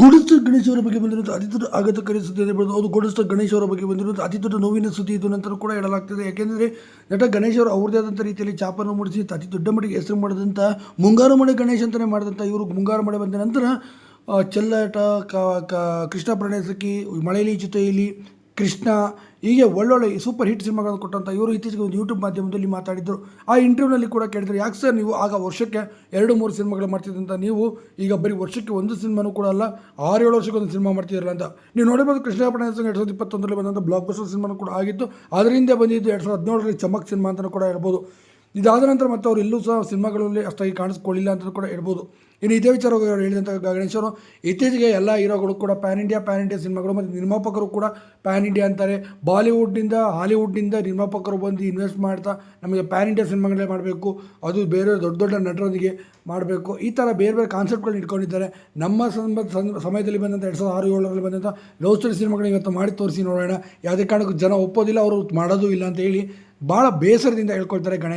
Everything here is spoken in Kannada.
ಗುಡಿಸ್ತ ಗಣೇಶ್ ಅವರ ಬಗ್ಗೆ ಬಂದಿರುವಂಥ ಅತಿ ದೊಡ್ಡ ಆಘಾತಕಾರಿ ಸುದ್ದಿ ಹೇಳ್ಬೋದು. ಅದು ಗುಡಿಸ್ತ ಗಣೇಶ್ ಅವರ ಬಗ್ಗೆ ಬಂದಿರುವಂಥ ಅತಿ ದೊಡ್ಡ ನೋವಿನ ಸುದ್ದಿ ಇದು ನಂತರ ಕೂಡ ಹೇಳಲಾಗ್ತದೆ. ಯಾಕೆಂದರೆ ನಟ ಗಣೇಶ್ ಅವರು ಅವ್ರದೇ ಆದಂಥ ರೀತಿಯಲ್ಲಿ ಚಾಪನ್ನು ಮೂಡಿಸಿ ಅತಿ ದೊಡ್ಡ ಮಟ್ಟಿಗೆ ಹೆಸರು ಮಾಡಿದಂಥ ಮುಂಗಾರು ಮಳೆ ಗಣೇಶ್ ಅಂತಲೇ ಮಾಡಿದಂಥ ಇವರು ಮುಂಗಾರು ಮಳೆ ಬಂದ ನಂತರ ಚೆಲ್ಲಾಟ ಕೃಷ್ಣ ಪ್ರಣಯಸಕ್ಕಿ ಮಳೆಯಲ್ಲಿ ಜೊತೆಯಲ್ಲಿ ಕೃಷ್ಣ ಹೀಗೆ ಒಳ್ಳೊಳ್ಳೆ ಸೂಪರ್ ಹಿಟ್ ಸಿನಿಮಾಗಳನ್ನು ಕೊಟ್ಟಂಥ ಇವರು ಇತ್ತೀಚೆಗೆ ಒಂದು ಯೂಟ್ಯೂಬ್ ಮಾಧ್ಯಮದಲ್ಲಿ ಮಾತಾಡಿದ್ರು. ಆ ಇಂಟರ್ವ್ಯೂನಲ್ಲಿ ಕೂಡ ಕೇಳಿದ್ರು, ಯಾಕೆ ಸರ್ ನೀವು ಆಗ ವರ್ಷಕ್ಕೆ ಎರಡು, ಮೂರು ಸಿನಿಮಾಗಳು ಮಾಡ್ತಿದ್ದಂಥ ನೀವು ಈಗ ಬರೀ ವರ್ಷಕ್ಕೆ ಒಂದು ಸಿನಿಮಾನೂ ಕೂಡ ಅಲ್ಲ, ಆರು, ಏಳು ವರ್ಷಕ್ಕೆ ಒಂದು ಸಿನಿಮಾ ಮಾಡ್ತಿದ್ದೀರಲ್ಲ ಅಂತ. ನೀವು ನೋಡಿರ್ಬೋದು ಕೃಷ್ಣ ಎರಡು ಸಾವಿರದ ಇಪ್ಪತ್ತೊಂದರಲ್ಲಿ ಬಂದಂಥ ಬ್ಲಾಕ್ ಬಸ್ಟರ್ ಸಿನಿಮಾನು ಕೂಡ ಆಗಿತ್ತು. ಅದರಿಂದ ಬಂದಿದ್ದು ಎರಡು ಸಾವಿರದ ಹದಿನೇಳರಲ್ಲಿ ಚಮಕ್ ಸಿನಿಮಾ ಅಂತಲೂ ಕೂಡ ಹೇಳ್ಬೋದು. ಇದಾದ ನಂತರ ಮತ್ತೆ ಅವರು ಎಲ್ಲೂ ಸಹ ಸಿನಿಮಾಗಳಲ್ಲಿ ಅಷ್ಟಾಗಿ ಕಾಣಿಸ್ಕೊಳ್ಳಿಲ್ಲ ಅಂತ ಕೂಡ ಹೇಳ್ಬೋದು. ಇನ್ನು ಇದೇ ವಿಚಾರ ಹೇಳಿದಂಥ ಗಣೇಶ್ ಅವರು ಇತ್ತೀಚೆಗೆ ಎಲ್ಲ ಹೀರೋಗಳು ಕೂಡ ಪ್ಯಾನ್ ಇಂಡಿಯಾ ಪ್ಯಾನ್ ಇಂಡಿಯಾ ಸಿನಿಮಾಗಳು ಮತ್ತು ನಿರ್ಮಾಪಕರು ಕೂಡ ಪ್ಯಾನ್ ಇಂಡಿಯಾ ಅಂತಾರೆ. ಬಾಲಿವುಡ್ನಿಂದ, ಹಾಲಿವುಡ್ನಿಂದ ನಿರ್ಮಾಪಕರು ಬಂದು ಇನ್ವೆಸ್ಟ್ ಮಾಡ್ತಾ ನಮಗೆ ಪ್ಯಾನ್ ಇಂಡಿಯಾ ಸಿನಿಮಾಗಳೇ ಮಾಡಬೇಕು. ಅದು ಬೇರೆ ದೊಡ್ಡ ದೊಡ್ಡ ನಟರೊಂದಿಗೆ ಮಾಡಬೇಕು. ಈ ಥರ ಬೇರೆ ಬೇರೆ ಕಾನ್ಸೆಪ್ಟ್ಗಳನ್ನ ಇಟ್ಕೊಂಡಿದ್ದಾರೆ. ನಮ್ಮ ಸಮಯದಲ್ಲಿ ಬಂದಂಥ ಎರಡು ಸಾವಿರದ ಆರು, ಏಳರಲ್ಲಿ ಬಂದಂಥ ಲವ್ ಸ್ಟೋರಿ ಸಿನಿಮಾಗಳನ್ನ ಇವತ್ತು ಮಾಡಿ ತೋರಿಸಿ ನೋಡೋಣ. ಯಾವುದೇ ಕಾರಣಕ್ಕೂ ಜನ ಒಪ್ಪೋದಿಲ್ಲ, ಅವರು ಮಾಡೋದು ಇಲ್ಲ ಅಂತ ಹೇಳಿ ಭಾಳ ಬೇಸರದಿಂದ ಹೇಳ್ಕೊಳ್ತಾರೆ ಗಣೇಶ್.